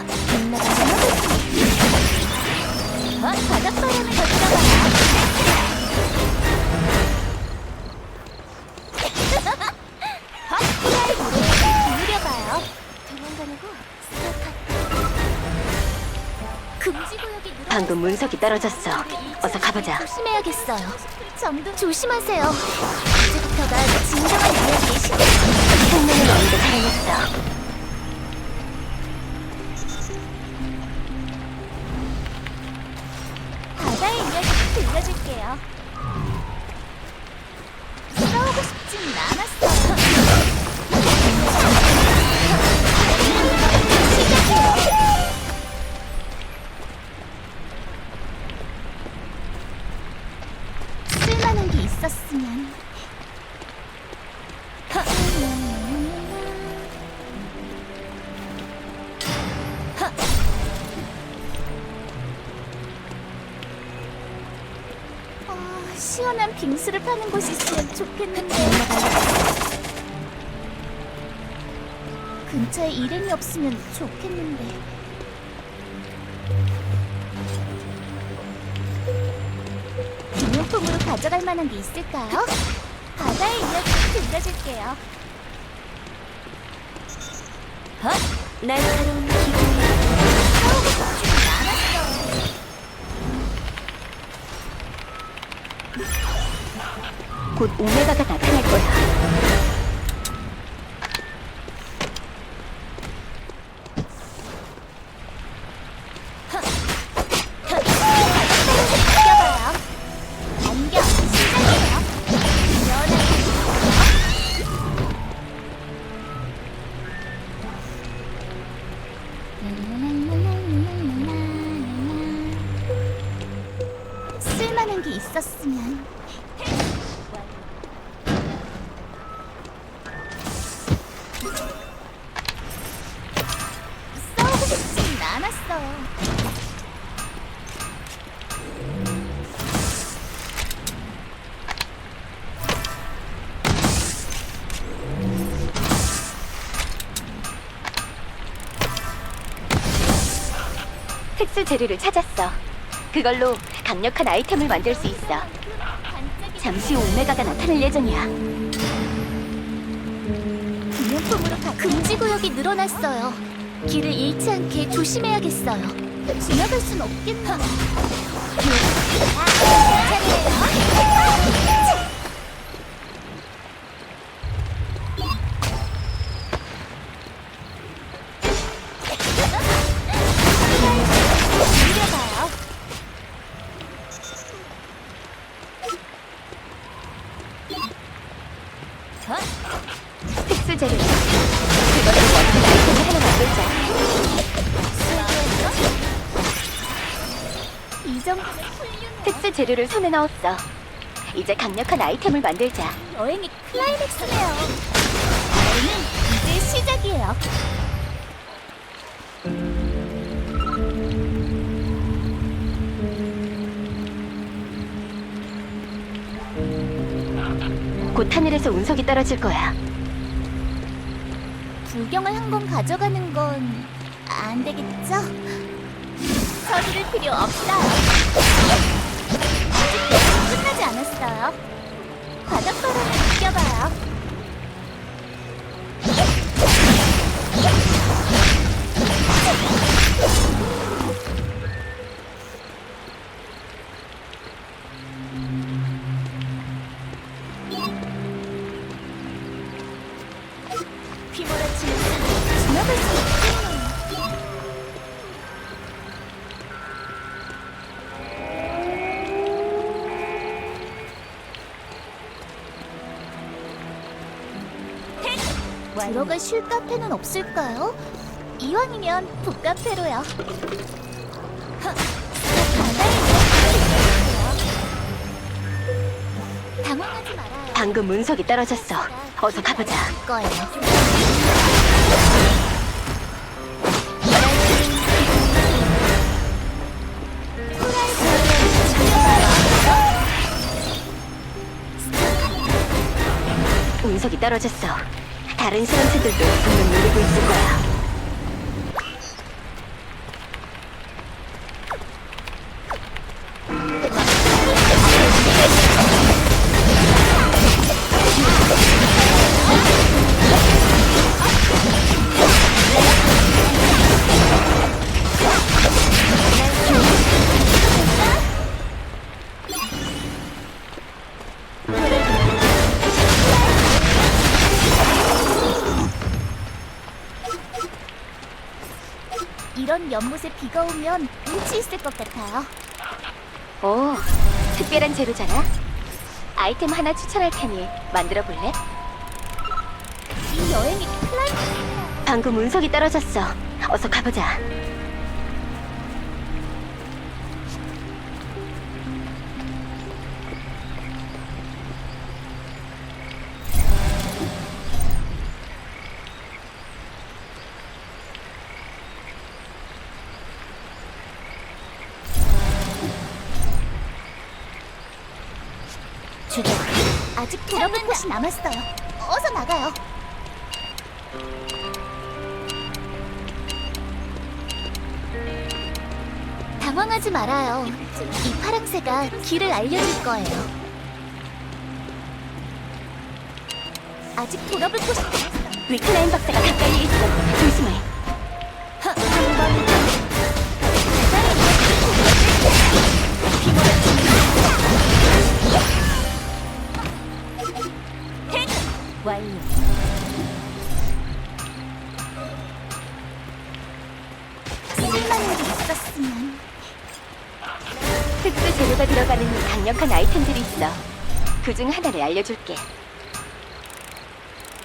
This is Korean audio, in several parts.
어, 바닷바람을 걷다가 헛구라의 무대에 기울여봐요 도망가려고 금지구역이 늘어 방금 문석이 떨어졌어. 어서 가보자. 조심해야겠어요 점점 조심하세요 이제부터가 진정한 이야기의 시작 생명은 어느덧 살아났어. 시원한 빙수를 파는 곳이 있으면 좋겠는데. 근처에 일행이 없으면 좋겠는데. 기념품으로 가져갈 만한 게 있을까요? 바다의 이야기를 들려줄게요. 날카로운 곧 오메가가 나타날 거야. 쓸만한 게 있었으면 특수 재료를 찾았어. 그걸로 강력한 아이템을 만들 수 있어. 잠시 후 오메가가 나타날 예정이야. 기념품으로 가 금지 구역이 늘어났어요. 길을 잃지 않게 조심해야겠어요. 지나갈 순 없겠나? 느려봐요. 재료를 손에 넣었어. 이제 강력한 아이템을 만들자. 여행이 클라이맥스네요. 여행은 이제 시작이에요. 곧 하늘에서 운석이 떨어질 거야. 불경을 한번 가져가는 건 안 되겠죠? 서두를 필요 없어요. 아직 끝나지 않았어요. 바닷바람을 느껴봐요. 들어갈 쉴 카페는 없을까요? 이왕이면 북카페로요. 있는 당황하지 말아요. 방금 문석이 떨어졌어. 어서 가보자. 거예요. 운석이 떨어졌어. 다른 실험체들도 분명 노리고 있을 거야. 이런 연못에 비가 오면 운치 있을 것 같아요. 오, 특별한 재료잖아. 아이템 하나 추천할 테니 만들어 볼래? 이 여행이 클라이밍 방금 운석이 떨어졌어. 어서 가보자. 아직 돌아볼 곳이 남았어요. 어서 나가요. 당황하지 말아요. 이 파랑새가 길을 알려줄 거예요. 아직 돌아볼 곳이 남았어요. 위클라인 박사가 가까이에 있어. 조심해. 그 중 하나를 알려줄게.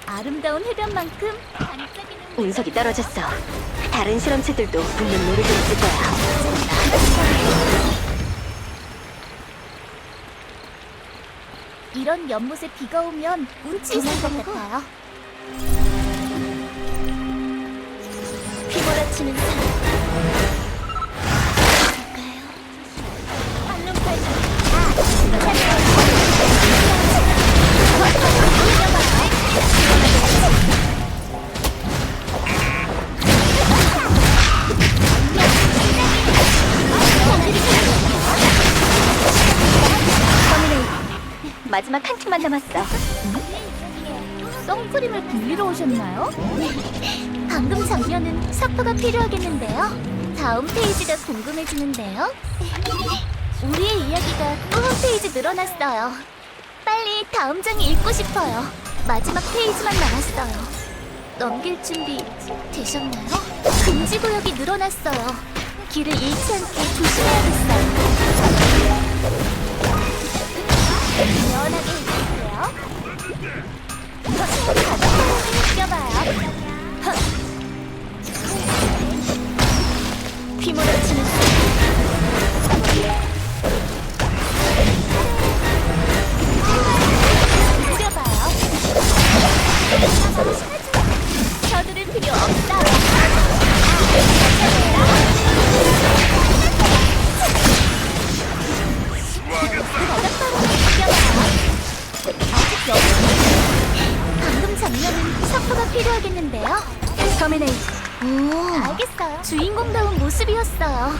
아름다운 해변만큼 반짝이는 운석이 떨어졌어. 다른 실험체들도 분명 노리고 있을 거야. 이런 연못에 비가 오면 운치 있을 것 같아요. 휘몰아치는 마지막 한 팀만 남았어. 선크림을 빌리러 오셨나요? 방금 장면은 사포가 필요하겠는데요. 다음 페이지가 궁금해지는데요. 우리의 이야기가 또 한 페이지 늘어났어요. 빨리 다음 장이 읽고 싶어요. 마지막 페이지만 남았어요. 넘길 준비 되셨나요? 금지 구역이 늘어났어요. 길을 잃지 않게 조심해야겠어요. 연하게 해주세요. 느껴봐요. 휘몰아치는 느껴봐요. 서두를 필요 없다. 아 방금 장면은 사포가 필요하겠는데요? 터미네이. 오, 알겠어요. 주인공다운 모습이었어요.